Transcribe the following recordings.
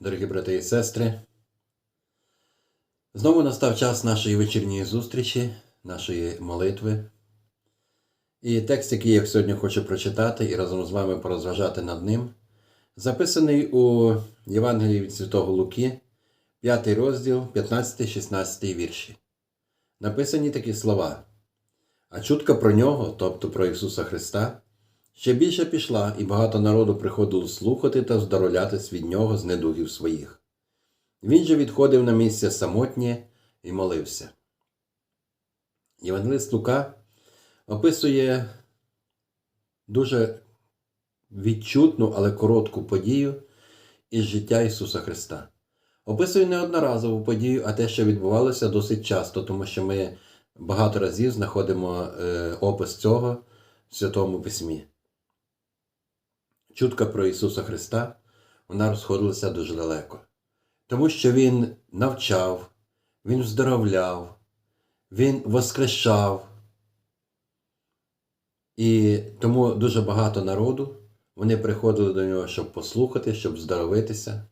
дорогі брати і сестри. Знову настав час нашої вечірньої зустрічі, нашої молитви. І текст, який я сьогодні хочу прочитати і разом з вами порозважати над ним, записаний у Євангелії від Святого Луки, 5 розділ, 15-16 вірші. Написані такі слова. А чутка про нього, тобто про Ісуса Христа, ще більше пішла, і багато народу приходило слухати та здоровлятись від нього з недугів своїх. Він же відходив на місце самотнє і молився. Євангелист Лука описує дуже відчутну, але коротку подію із життя Ісуса Христа. Описує не одноразову подію, а те, що відбувалося досить часто, тому що ми багато разів знаходимо е, опис цього в Святому Письмі. Чутка про Ісуса Христа вона розходилася дуже далеко, тому що Він навчав, Він вздоровляв, Він воскрешав. І тому дуже багато народу вони приходили до нього, щоб послухати, щоб здоровитися.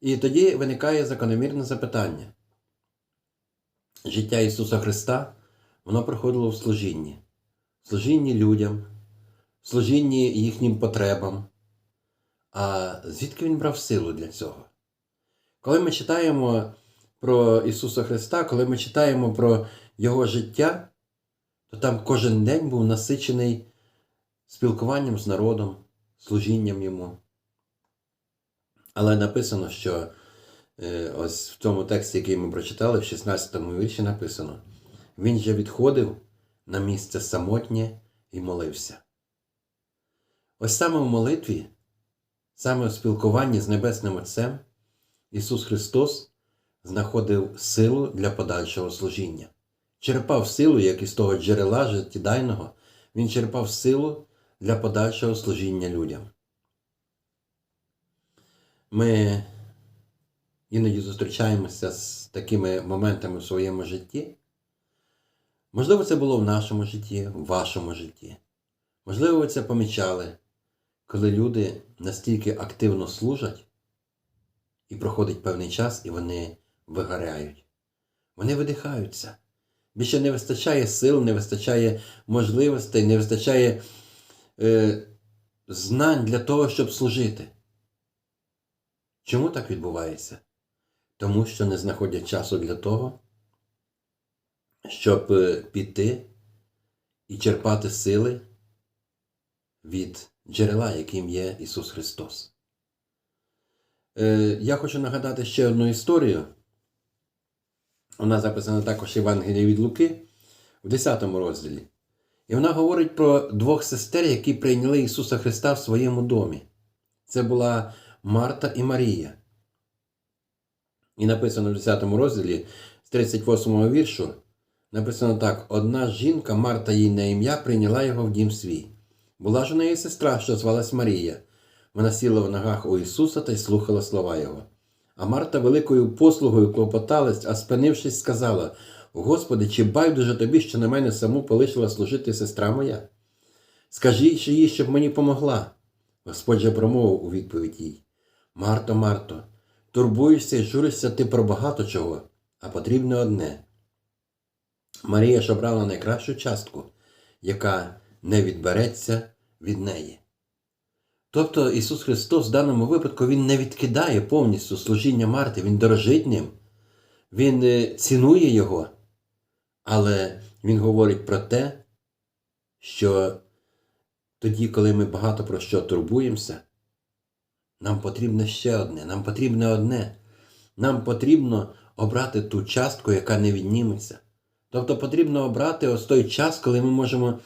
І тоді виникає закономірне запитання. Життя Ісуса Христа воно проходило в служінні, служінні людям, служінні їхнім потребам. А звідки Він брав силу для цього? Коли ми читаємо про Ісуса Христа, коли ми читаємо про Його життя, то там кожен день був насичений спілкуванням з народом, служінням йому. Але написано, що е, ось в тому тексті, який ми прочитали, в 16 му вірші написано: Він же відходив на місце самотнє і молився. Ось саме в молитві, саме у спілкуванні з Небесним Отцем, Ісус Христос знаходив силу для подальшого служіння. Черпав силу, як із того джерела життєдайного, Він черпав силу для подальшого служіння людям. Ми іноді зустрічаємося з такими моментами в своєму житті. Можливо, це було в нашому житті, в вашому житті. Можливо, ви це помічали, коли люди настільки активно служать, і проходить певний час, і вони вигоряють. Вони видихаються. Більше не вистачає сил, не вистачає можливостей, не вистачає е, знань для того, щоб служити. Чому так відбувається? Тому що не знаходять часу для того, щоб е, піти і черпати сили від джерела, яким є Ісус Христос. Е, Я хочу нагадати ще одну історію. Вона записана також в Євангелії від Луки в 10 розділі. І вона говорить про двох сестер, які прийняли Ісуса Христа в своєму домі. Це була Марта і Марія. І написано в 10 розділі з 38 віршу. Написано так: одна жінка, Марта їй на ім'я, прийняла його в дім свій. Була ж у неї сестра, що звалась Марія. Вона сіла в ногах у Ісуса та й слухала слова Його. А Марта великою послугою клопоталась, а спинившись, сказала: Господи, чи байдуже тобі, що на мене саму полишила служити сестра моя? Скажи їй, щоб мені помогла. Господь же промовив у відповідь їй: Марто, Марто, турбуєшся і журишся ти про багато чого, а потрібне одне. Марія ж обрала найкращу частку, яка не відбереться від неї. Тобто Ісус Христос в даному випадку Він не відкидає повністю служіння Марти, Він дорожить ним, Він е, цінує Його, але Він говорить про те, що тоді, коли ми багато про що турбуємося, нам потрібно ще одне, нам потрібне одне. Нам потрібно обрати ту частку, яка не відніметься. Тобто потрібно обрати ось той час, коли ми можемо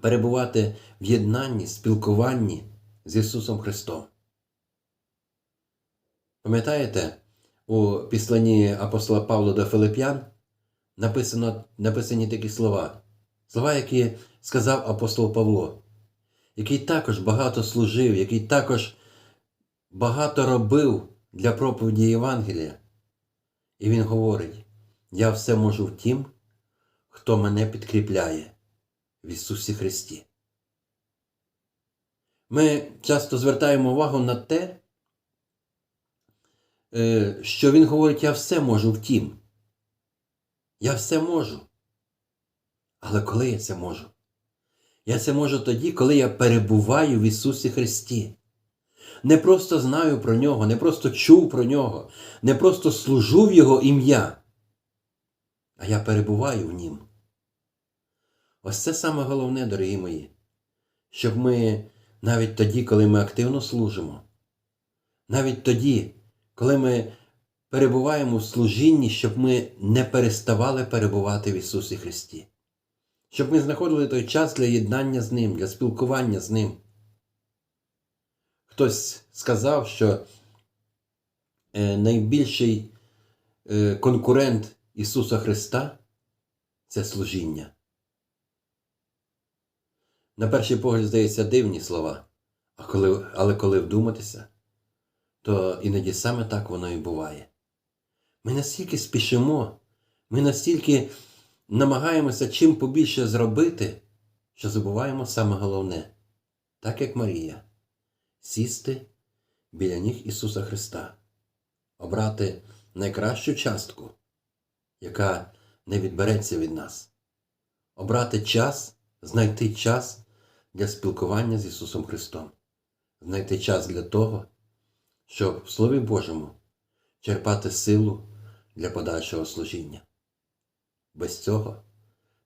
перебувати в єднанні, спілкуванні з Ісусом Христом. Пам'ятаєте, у післанні апостола Павла до Филип'ян написано, написані такі слова, слова, які сказав апостол Павло, який також багато служив, який також багато робив для проповіді Євангелія. І він говорить: я все можу в тім, хто мене підкріпляє в Ісусі Христі. Ми часто звертаємо увагу на те, е, що він говорить, я все можу втім. Я все можу. Але коли я це можу? Я це можу тоді, коли я перебуваю в Ісусі Христі. Не просто знаю про Нього, не просто чув про Нього, не просто служу в Його ім'я, а я перебуваю в Нім. Ось це саме головне, дорогі мої, щоб ми навіть тоді, коли ми активно служимо, навіть тоді, коли ми перебуваємо в служінні, щоб ми не переставали перебувати в Ісусі Христі, щоб ми знаходили той час для єднання з Ним, для спілкування з Ним. Хтось сказав, що е, найбільший е, конкурент Ісуса Христа це служіння. На перший погляд, здається, дивні слова, а коли, але коли вдуматися, то іноді саме так воно і буває. Ми настільки спішимо, ми настільки намагаємося чим побільше зробити, що забуваємо саме головне, так як Марія, сісти біля ніг Ісуса Христа, обрати найкращу частку, яка не відбереться від нас, обрати час, знайти час для спілкування з Ісусом Христом, знайти час для того, щоб в Слові Божому черпати силу для подальшого служіння. Без цього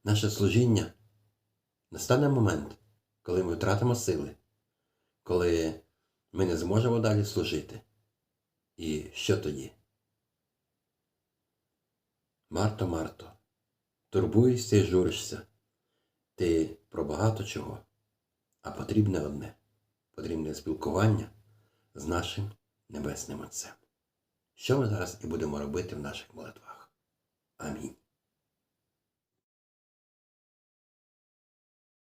наше служіння настане момент, коли ми втратимо сили, коли ми не зможемо далі служити. І що тоді? Марто, Марто, турбуєшся і журишся. Ти про багато чого, а потрібне одне потрібне спілкування з нашим Небесним Отцем. Що ми зараз і будемо робити в наших молитвах. Амінь.